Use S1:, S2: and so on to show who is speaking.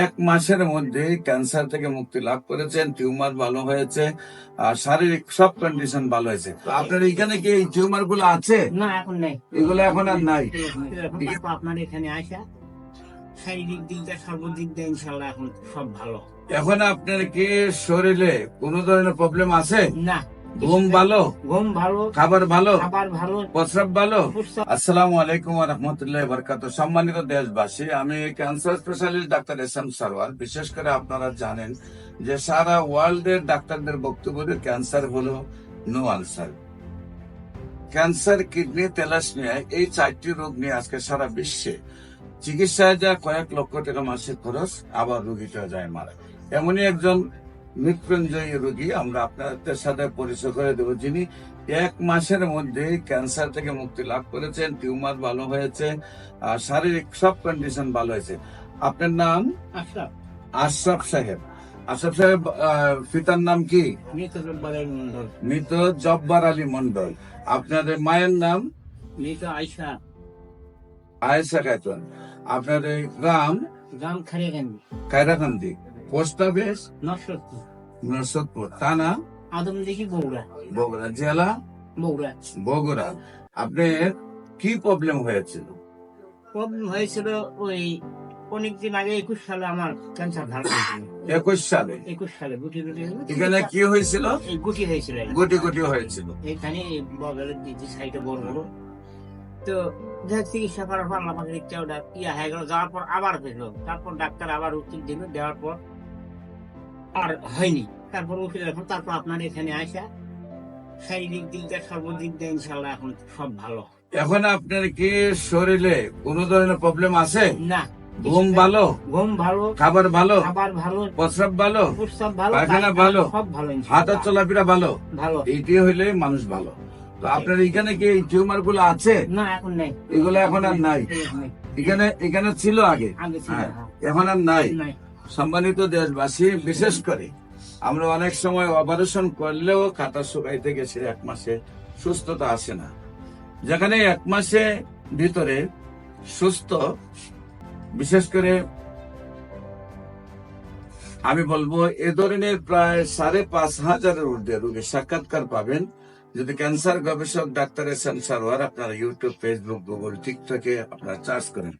S1: এক মাসের মধ্যে ক্যান্সার থেকে মুক্তি লাভ করেছেন টিউমার ভালো হয়েছে আর শারীরিক সব কন্ডিশন ভালো হয়েছে। আপনার এখানে কি এই টিউমারগুলো আছে?
S2: না এখন নেই।
S1: এগুলো এখন আর নাই।
S2: আপনার এখানে আসা শারীরিক দিক দিয়ে সর্বদিক দিয়ে ইনশাল্লাহ এখন সব ভালো।
S1: এখন আপনার কি শরীরে কোনো ধরনের প্রবলেম আছে?
S2: না।
S1: ঘুম ভালো?
S2: ঘুম ভালো
S1: খাবার ভালো?
S2: খাবার ভালো
S1: প্রস্রাব ভালো? আসসালামু আলাইকুম রহমতুল্লাহ বরকাত সম্মানিত দেশবাসী আমি cancer specialist doctor S M Sarwar. বিশেষ করে আপনারা জানেন যে সারা ওয়ার্ল্ড এর ডাক্তারদের বক্তব্য যে ক্যান্সার হলো no answer. Cancer kidney thalassemia এই চারটি রোগ নিয়ে আজকে সারা বিশ্বে চিকিৎসায় যা কয়েক লক্ষ টাকা মাসিক খরচ আবার রোগীটা যায় মারা। এমনই একজন মৃত্যুঞ্জয়ী রোগী আমরা আপনাদের সাথে পরিচয় করে দেব। যিনি এক মাসের মধ্যে ক্যান্সার থেকে মুক্তি লাভ করেছেন টিউমার ভালো হয়েছে আর শারীরিক সব কন্ডিশন ভালো হয়েছে। আপনার নাম?
S2: আচ্ছা
S1: আশরাফ সাহেব। আশরাফ সাহেব পিতার নাম কি?
S2: মৃত মন্ডল
S1: মৃত জব্বার আলী মন্ডল আপনাদের মায়ের নাম?
S2: মৃত আয়সা
S1: আয়েশা খাতুন। আপনাদের গ্রাম?
S2: গ্রাম খারিয়াখানি
S1: কায়রাকান্দি পোস্ট অফিস? নরসদপুর থানা
S2: আদম দেখি বগুড়া।
S1: বগুড়া জেলা?
S2: বগুড়া।
S1: বগুড়া। আপনার কি প্রবলেম হয়েছিল?
S2: প্রবলেম হয়েছিল ওই অনেকদিন আগে একুশ সালে আমার ক্যান্সার ধরা
S1: একুশ সালে?
S2: একুশ সালে গুটি গুটি।
S1: এখানে কি হয়েছিল?
S2: গুটি হয়েছিল।
S1: গুটি গুটি হয়েছিল।
S2: এখানে বগলের দিদি সাইডে বড় বড়। তো যাই চিকিৎসা করার পর আল্লাহ ইচ্ছা ওটা ইয়া হয়ে গেল। যাওয়ার পর আবার হইল তারপর ডাক্তার আবার ওষুধ দিল। দেওয়ার পর আর হয়নি। তারপর ওষুধ এখন তারপর আপনার এখানে আসা শারীরিক দিক দিয়ে সর্বদিক দিয়ে ইনশাল্লাহ এখন সব ভালো।
S1: এখন আপনার কি শরীরে কোনো ধরনের প্রবলেম আছে?
S2: না।
S1: ঘুম ভালো?
S2: ঘুম ভালো।
S1: খাবার ভালো?
S2: খাবার ভালো।
S1: প্রস্রাব ভালো?
S2: প্রস্তাব ভালো
S1: পায়খানা ভালো,
S2: সব ভালো
S1: হাতের
S2: ইনশাআল্লাহ।
S1: চলাফেরা ভালো?
S2: ভালো।
S1: এইটি হইলে মানুষ ভালো। তো আপনার এখানে কি এই টিউমারগুলো আছে?
S2: না এখন নেই।
S1: এগুলো এখন আর নাই।
S2: এখানে
S1: এখানে ছিল আগে? হ্যাঁ,
S2: হ্যাঁ।
S1: এখন আর
S2: নাই।
S1: সম্মানিত দেশবাসী, বিশেষ করে আমরা অনেক সময় অপারেশন করলেও কাটা শুকাইতে গেছে, এক মাসে সুস্থতা আসে না। যেখানে এক মাসে ভিতরে সুস্থ, বিশেষ করে আমি বলব, এ ধরনের প্রায় সাড়ে পাঁচ হাজারের ঊর্ধ্বে রোগী সাক্ষাৎকার পাবেন। যদি ক্যান্সার গবেষক ডাক্তার এস এম সারোয়ার আপনারা ইউটিউব ফেসবুক গুগল টিকটকে আপনারা চার্জ করেন।